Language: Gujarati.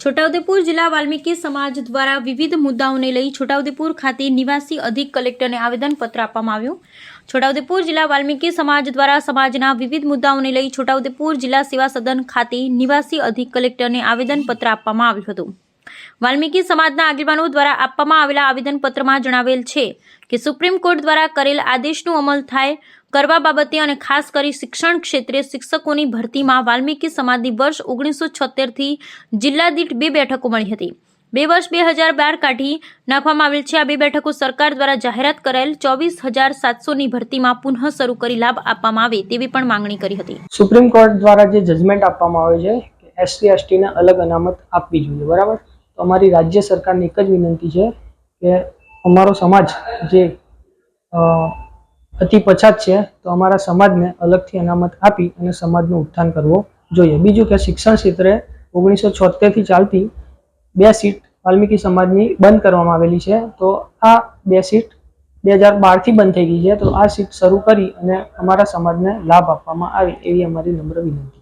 છોટાઉદેપુર જિલ્લા વાલ્મીકી સમાજ દ્વારા વિવિધ મુદ્દાઓને લઈ છોટાઉદેપુર ખાતે નિવાસી અધિક કલેક્ટરને આવેદનપત્ર આપવામાં આવ્યું. છોટાઉદેપુર જિલ્લા વાલ્મીકી સમાજ દ્વારા સમાજના વિવિધ મુદ્દાઓને લઈ છોટાઉદેપુર જિલ્લા સેવા સદન ખાતે નિવાસી અધિક કલેક્ટરને આવેદનપત્ર આપવામાં આવ્યું હતું. વાલ્મીકી સમાજના આગેવાનો દ્વારા આપવામાં આવેલા આવેદનપત્રમાં જણાવેલ છે કે સુપ્રીમ કોર્ટ દ્વારા કરેલ આદેશનું અમલ થાય કરવા બાબતે અને ખાસ કરી શિક્ષણ ક્ષેત્રે શિક્ષકોની ભરતીમાં વાલ્મીકી સમાજની વર્ષ ઓગણીસો છોતેરથી જિલ્લા દીઠ બે બેઠકો મળી હતી. બે વર્ષ બે હજાર બાર કાઢી નાખવામાં આવેલ છે. આ બે બેઠકો સરકાર દ્વારા જાહેરાત કરાયેલ ચોવીસ હજાર સાતસોની ભરતીમાં પુનઃ શરૂ કરી લાભ આપવામાં આવે તેવી પણ માંગણી કરી હતી. સુપ્રીમ કોર્ટ દ્વારા જે જજમેન્ટ આપવામાં આવે છે, એસસી, એસટીને અલગ અનામત આપવી જોઈએ, બરાબર? અમારી રાજ્ય સરકારને એક જ વિનંતી છે કે અમારો સમાજ જે અતિ પછાત છે, તો અમારા સમાજને અલગથી અનામત આપી અને સમાજનું ઉત્થાન કરવો જોઈએ. બીજું કે શિક્ષણ ક્ષેત્રે ઓગણીસો છોતેરથી ચાલતી બે સીટ વાલ્મીકી સમાજની બંધ કરવામાં આવેલી છે. તો આ બે સીટ બે હજાર બારથી બંધ થઈ ગઈ છે. તો આ સીટ શરૂ કરી અને અમારા સમાજને લાભ આપવામાં આવે એવી અમારી નમ્ર વિનંતી